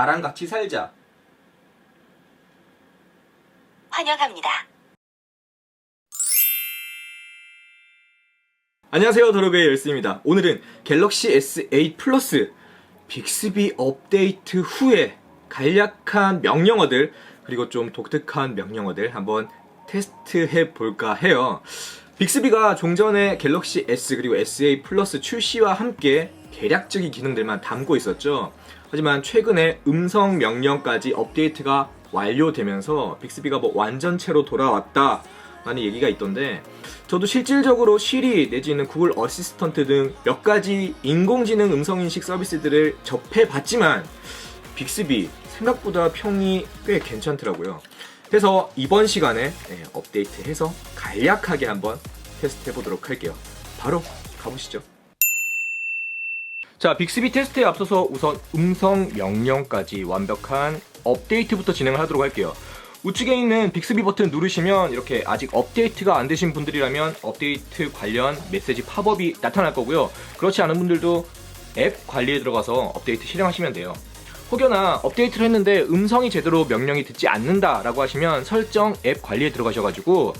나랑 같이 살자. 환영합니다. 안녕하세요 도로베의 열스입니다. 오늘은 갤럭시 S8 플러스 빅스비 업데이트 후에 간략한 명령어들 그리고 좀 독특한 명령어들 한번 테스트해 볼까 해요. 빅스비가 종전에 갤럭시 S 그리고 S8 플러스 출시와 함께 대략적인 기능들만 담고 있었죠. 하지만 최근에 음성 명령까지 업데이트가 완료되면서 빅스비가 뭐 완전체로 돌아왔다 라는 얘기가 있던데 저도 실질적으로 시리 내지는 구글 어시스턴트 등 몇 가지 인공지능 음성인식 서비스들을 접해봤지만 빅스비 생각보다 평이 꽤 괜찮더라고요. 그래서 이번 시간에 네, 업데이트해서 간략하게 한번 테스트 해보도록 할게요. 바로 가보시죠. 자, 빅스비 테스트에 앞서서 우선 음성 명령까지 완벽한 업데이트부터 진행을 하도록 할게요. 우측에 있는 빅스비 버튼 누르시면 이렇게 아직 업데이트가 안 되신 분들이라면 업데이트 관련 메시지 팝업이 나타날 거고요. 그렇지 않은 분들도 앱 관리에 들어가서 업데이트 실행하시면 돼요. 혹여나 업데이트를 했는데 음성이 제대로 명령이 듣지 않는다 라고 하시면 설정 앱 관리에 들어가셔가지고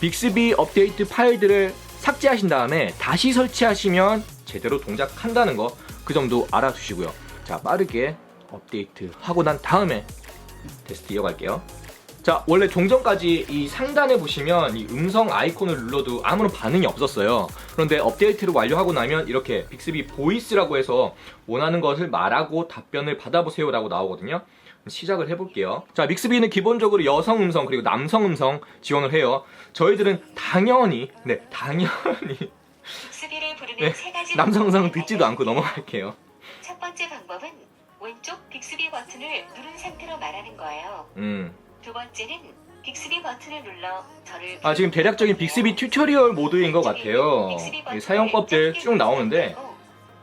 빅스비 업데이트 파일들을 삭제하신 다음에 다시 설치하시면 제대로 동작한다는 거 그 점도 알아두시고요. 자 빠르게 업데이트 하고 난 다음에 테스트 이어갈게요. 자 원래 종전까지 이 상단에 보시면 이 음성 아이콘을 눌러도 아무런 반응이 없었어요. 그런데 업데이트를 완료하고 나면 이렇게 빅스비 보이스라고 해서 원하는 것을 말하고 답변을 받아보세요 라고 나오거든요. 시작을 해볼게요. 자, 믹스비는 기본적으로 여성 음성 그리고 남성 음성 지원을 해요. 저희들은 당연히, 네, 당연히 부르는 네, 세 가지 남성 음성 방법을 듣지도 않고. 넘어갈게요. 첫 번째 방법은 왼쪽 빅스비 버튼을 누른 상태로 말하는 거예요. 음. 두 번째는 빅스비 버튼을 눌러 저를 아, 지금 대략적인 빅스비 튜토리얼 모드인 것 같아요. 이 사용법들 쭉 나오는데,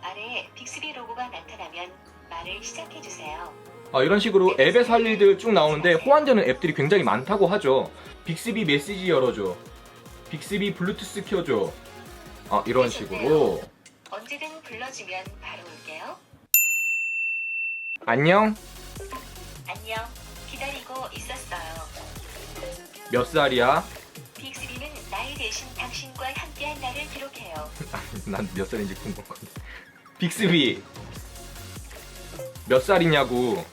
아래에 빅스비 로고가 나타나면 말을 시작해 주세요. 아, 이런 식으로 앱에서 할 일들 쭉 나오는데 호환되는 앱들이 굉장히 많다고 하죠. 빅스비 메시지 열어줘. 빅스비 블루투스 켜줘. 아, 이런 식으로. 언제든 불러주면 바로 올게요. 안녕? 안녕. 기다리고 있었어요. 몇 살이야? 빅스비는 나이 대신 당신과 함께한 날을 기록해요. 난 몇 살인지 궁금한데. 빅스비. 몇 살이냐고.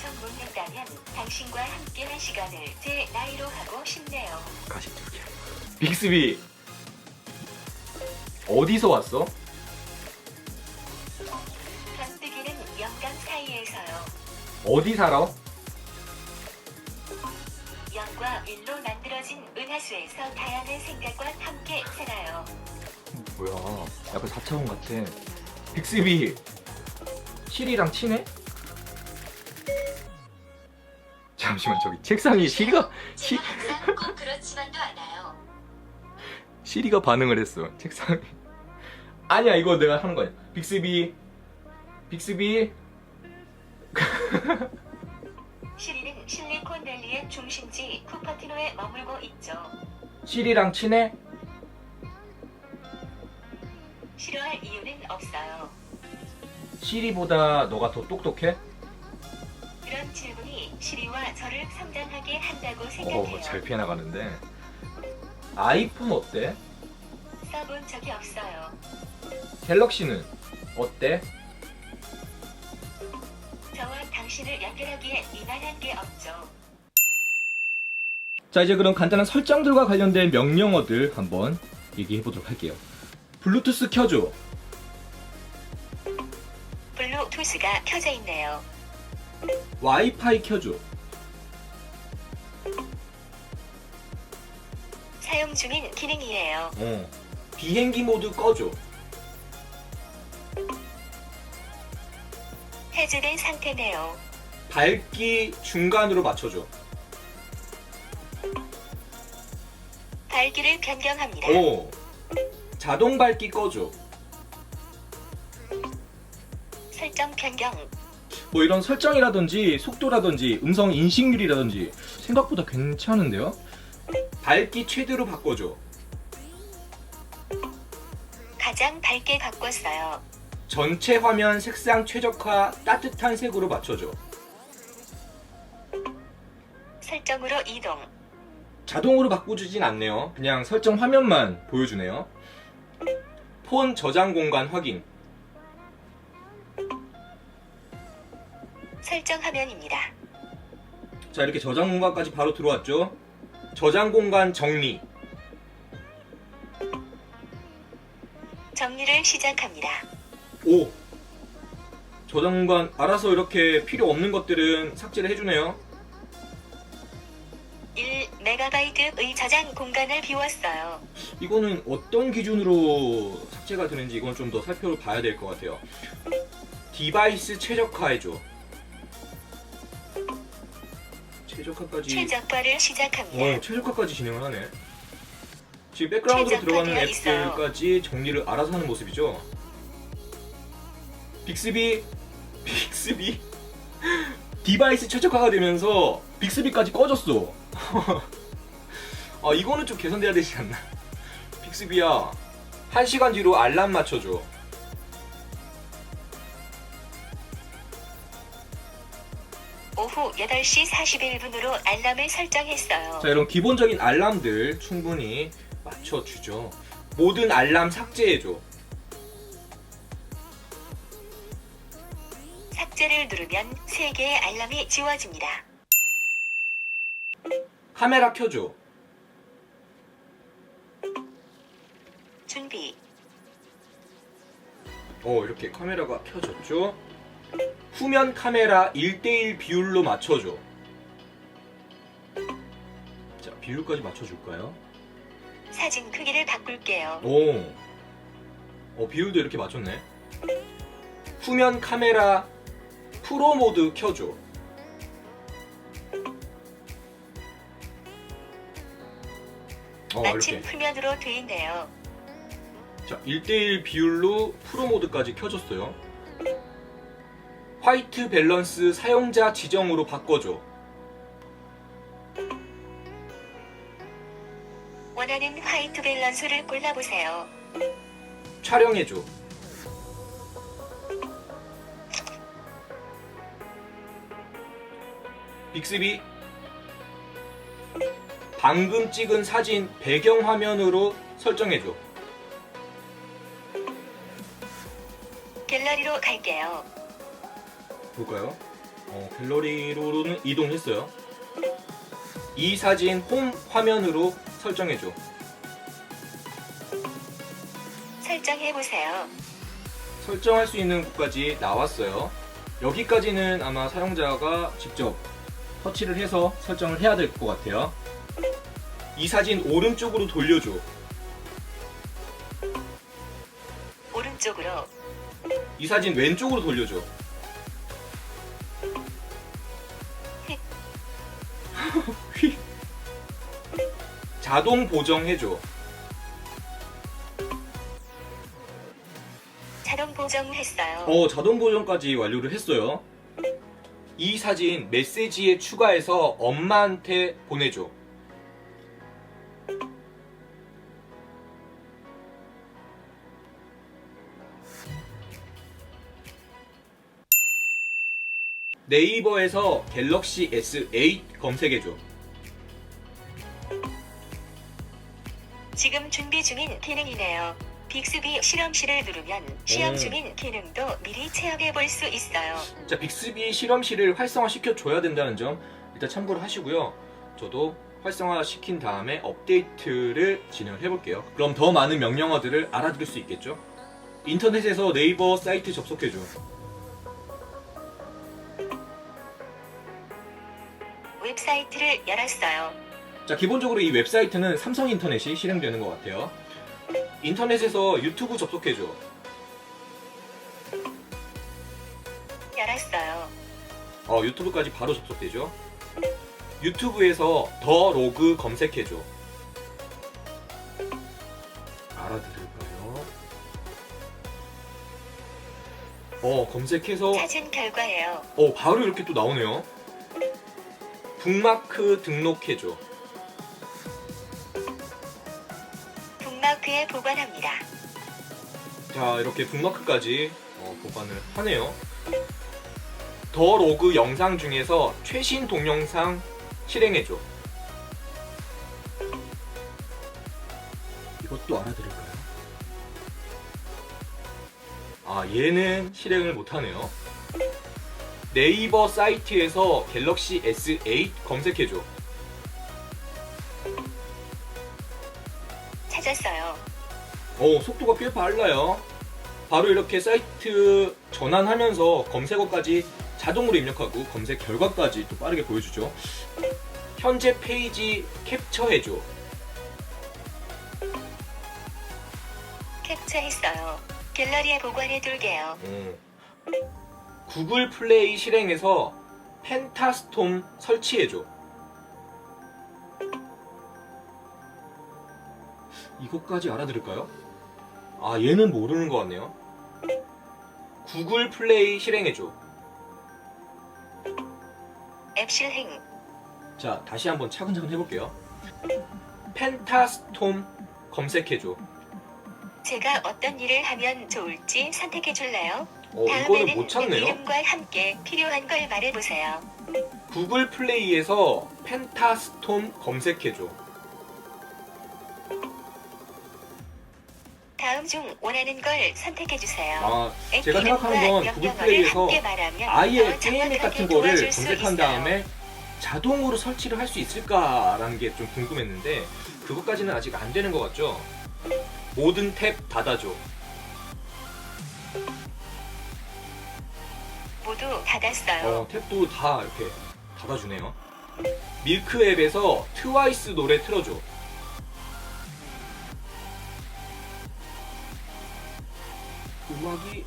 전 묻는다면 당신과 함께한 시간을 제 나이로 하고 싶네요. 가식적이야. 빅스비. 어디서 왔어? 가뜩이는 영감 사이에서요. 어디 살아? 영과 일로 만들어진 은하수에서 다양한 생각과 함께 살아요. 뭐야. 약간 4차원 같아. 빅스비. 실이랑 친해? 잠시만 저기 책상에 시리가 시, 항상 꼭 그렇지만도 않아요. 시리가 반응을 했어. 책상에. 아니야 이거 내가 하는 거야. 빅스비. 빅스비. 시리는 실리콘밸리의 중심지 쿠퍼티노에 머물고 있죠. 시리랑 친해? 싫어할 이유는 없어요. 시리보다 너가 더 똑똑해? 그런 질문이 시리와 저를 성장하게 한다고 생각해요. 어, 잘 피해나가는데. 아이폰 어때? 써본 적이 없어요. 갤럭시는 어때? 저와 당신을 연결하기에 이만한 게 없죠. 자, 이제 그럼 간단한 설정들과 관련된 명령어들 한번 얘기해 보도록 할게요. 블루투스 켜줘. 블루투스가 켜져 있네요. 와이파이 켜줘. 사용 중인 기능이에요. 어. 비행기 모드 꺼줘. 해제된 상태네요. 밝기 중간으로 맞춰줘. 밝기를 변경합니다. 오. 자동 밝기 꺼줘. 설정 변경. 뭐 이런 설정이라든지 속도라든지 음성 인식률이라든지 생각보다 괜찮은데요? 밝기 최대로 바꿔줘. 가장 밝게 바꿨어요. 전체 화면 색상 최적화 따뜻한 색으로 맞춰줘. 설정으로 이동. 자동으로 바꿔주진 않네요. 그냥 설정 화면만 보여주네요. 폰 저장 공간 확인. 설정 화면입니다. 자, 이렇게 저장 공간까지 바로 들어왔죠. 저장 공간 정리. 정리를 시작합니다. 오! 저장 공간 알아서 이렇게 필요 없는 것들은 삭제를 해주네요. 1메가바이트의 저장 공간을 비웠어요. 이거는 어떤 기준으로 삭제가 되는지 이건 좀 더 살펴봐야 될 것 같아요. 디바이스 최적화해줘. 최적화까지. 최적화를 시작합니다. 어, 최적화까지 진행을 하네. 지금 백그라운드로 들어가는. 앱들까지 정리를 알아서 하는 모습이죠. 빅스비, 빅스비, 디바이스 최적화가 되면서 빅스비까지 꺼졌어. 아 이거는 좀 개선돼야 되지 않나? 빅스비야, 한 시간 뒤로 알람 맞춰줘. 오후 8시 41분으로 알람을 설정했어요. 자, 이런 기본적인 알람들 충분히 맞춰주죠. 모든 알람 삭제해줘. 삭제를 누르면 3개의 알람이 지워집니다. 카메라 켜줘. 준비. 어, 이렇게 카메라가 켜졌죠. 후면 카메라 1대1 비율로 맞춰줘. 자, 비율까지 맞춰줄까요? 사진 크기를 바꿀게요. 오. 어, 비율도 이렇게 맞췄네. 후면 카메라 프로 모드 켜줘. 어, 마침 이렇게. 후면으로 돼 있네요. 자, 1대1 비율로 프로 모드까지 켜줬어요. 화이트 밸런스 사용자 지정으로 바꿔줘. 원하는 화이트 밸런스를 골라보세요. 촬영해줘. 빅스비. 방금 찍은 사진 배경화면으로 설정해줘. 갤러리로 갈게요. 볼까요? 어, 갤러리로는 이동했어요. 이 사진 홈 화면으로 설정해줘. 설정해보세요. 설정할 수 있는 곳까지 나왔어요. 여기까지는 아마 사용자가 직접 터치를 해서 설정을 해야 될 것 같아요. 이 사진 오른쪽으로 돌려줘. 오른쪽으로 이 사진 왼쪽으로 돌려줘. 휙. 자동 보정해줘. 자동 보정했어요. 어, 자동 보정까지 완료를 했어요. 이 사진 메시지에 추가해서 엄마한테 보내줘. 네이버에서 갤럭시 S8 검색해줘. 지금 준비 중인 기능이네요. 빅스비 실험실을 누르면 시험 오. 중인 기능도 미리 체험해 볼 수 있어요. 자, 빅스비 실험실을 활성화 시켜 줘야 된다는 점 일단 참고를 하시고요. 저도 활성화 시킨 다음에 업데이트를 진행을 해볼게요. 그럼 더 많은 명령어들을 알아들을 수 있겠죠? 인터넷에서 네이버 사이트 접속해줘. 웹사이트를 열었어요. 자, 기본적으로 이 웹사이트는 삼성 인터넷이 실행되는 것 같아요. 인터넷에서 유튜브 접속해줘. 열었어요. 어, 유튜브까지 바로 접속되죠. 유튜브에서 더 로그 검색해줘. 알아들을까요? 어, 검색해서 찾은 결과예요. 어, 바로 이렇게 또 나오네요. 북마크 등록해줘. 보관합니다. 자, 이렇게 북마크까지 어, 보관을 하네요. 더 로그 영상 중에서 최신 동영상 실행해줘. 이것도 알아들을까요? 아, 얘는 실행을 못하네요. 네이버 사이트에서 갤럭시 S8 검색해줘. 오, 속도가 꽤 빨라요. 바로 이렇게 사이트 전환하면서 검색어까지 자동으로 입력하고 검색 결과까지 또 빠르게 보여주죠. 현재 페이지 캡처해줘. 캡처했어요. 갤러리에 보관해 둘게요. 음. 구글 플레이 실행해서 펜타스톰 설치해줘. 이것까지 알아들을까요? 아, 얘는 모르는 것 같네요. 구글 플레이 실행해줘. 앱 실행. 자, 다시 한번 차근차근 해볼게요. 펜타스톰 검색해줘. 제가 어떤 일을 하면 좋을지 선택해 줄래요? 어, 이거는 다음에는 못내 찾네요. 이름과 함께 필요한 걸 말해 보세요. 구글 플레이에서 펜타스톰 검색해줘. 다음 중 원하는 걸 선택해 주세요. 아, 앱 제가 생각하는 건 구글 플레이에서 아예 더 게임 같은 거를 검색한. 다음에 자동으로 설치를 할 수 있을까라는 게 좀 궁금했는데 그것까지는 아직 안 되는 것 같죠? 모든 탭 닫아줘. 모두 닫았어요. 어, 탭도 다 이렇게 닫아주네요. 밀크 앱에서 트와이스 노래 틀어줘. 음악이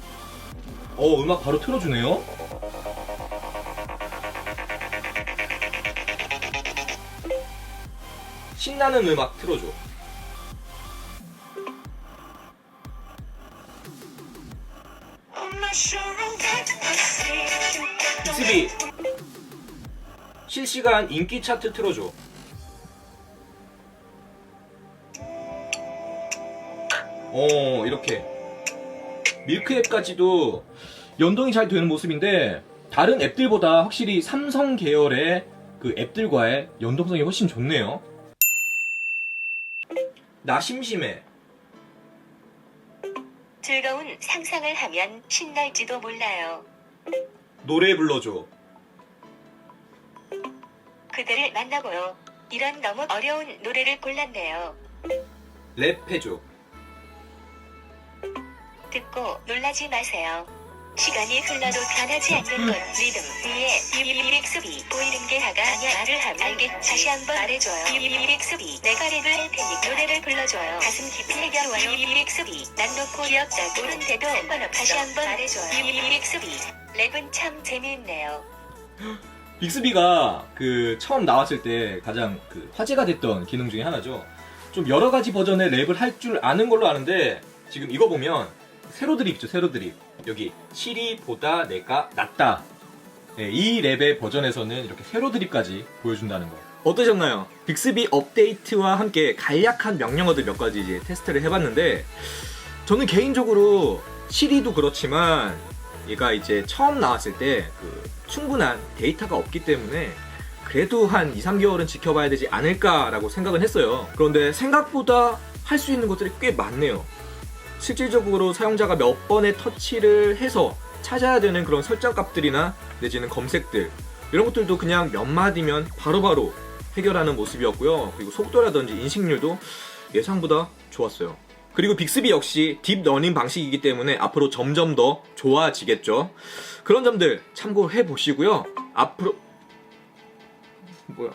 어 음악 바로 틀어주네요. 신나는 음악 틀어줘. 빅스비 실시간 인기 차트 틀어줘. 어 이렇게 밀크 앱까지도 연동이 잘 되는 모습인데 다른 앱들보다 확실히 삼성 계열의 그 앱들과의 연동성이 훨씬 좋네요. 나 심심해. 즐거운 상상을 하면 신날지도 몰라요. 노래 불러줘. 그대를 만나고요. 이런 너무 어려운 노래를 골랐네요. 랩해줘. 듣고 놀라지 마세요. 시간이 흘러도 변하지 않는 건 리듬 위에 유유릭스비 보이는 게 다가 말을 하면 알겠지. 다시 한번 말해줘요. 유유릭스비 내가 랩을 할 테니까 노래를 불러줘요. 가슴 깊이 해결와요 유유릭스비 난 놓고 기억자 모른데도 한번 다시 한번 말해줘요. 유유릭스비 랩은 참 재미있네요. 빅스비가 그 처음 나왔을 때 가장 그 화제가 됐던 기능 중에 하나죠. 좀 여러 가지 버전의 랩을 할 줄 아는 걸로 아는데 지금 이거 보면 세로 드립 있죠, 세로 드립. 여기 시리보다 내가 낫다. 네, 이 랩의 버전에서는 이렇게 세로 드립까지 보여준다는 거. 어떠셨나요? 빅스비 업데이트와 함께 간략한 명령어들 몇 가지 이제 테스트를 해봤는데 저는 개인적으로 시리도 그렇지만 얘가 이제 처음 나왔을 때 그 충분한 데이터가 없기 때문에 그래도 한 2, 3개월은 지켜봐야 되지 않을까라고 생각은 했어요. 그런데 생각보다 할 수 있는 것들이 꽤 많네요. 실질적으로 사용자가 몇 번의 터치를 해서 찾아야 되는 그런 설정 값들이나 내지는 검색들 이런 것들도 그냥 몇 마디면 바로 바로 해결하는 모습이었고요. 그리고 속도라든지 인식률도 예상보다 좋았어요. 그리고 빅스비 역시 딥러닝 방식이기 때문에 앞으로 점점 더 좋아지겠죠. 그런 점들 참고해 보시고요. 앞으로 뭐야?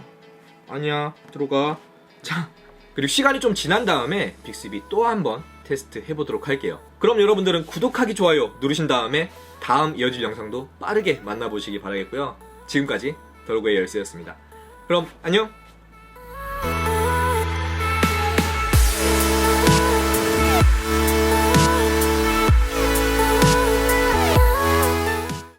아니야 들어가. 자 그리고 시간이 좀 지난 다음에 빅스비 또 한번 테스트 해보도록 할게요. 그럼 여러분들은 구독하기 좋아요 누르신 다음에 다음 이어질 영상도 빠르게 만나보시기 바라겠고요. 지금까지 더로그의 열쇠였습니다. 그럼 안녕.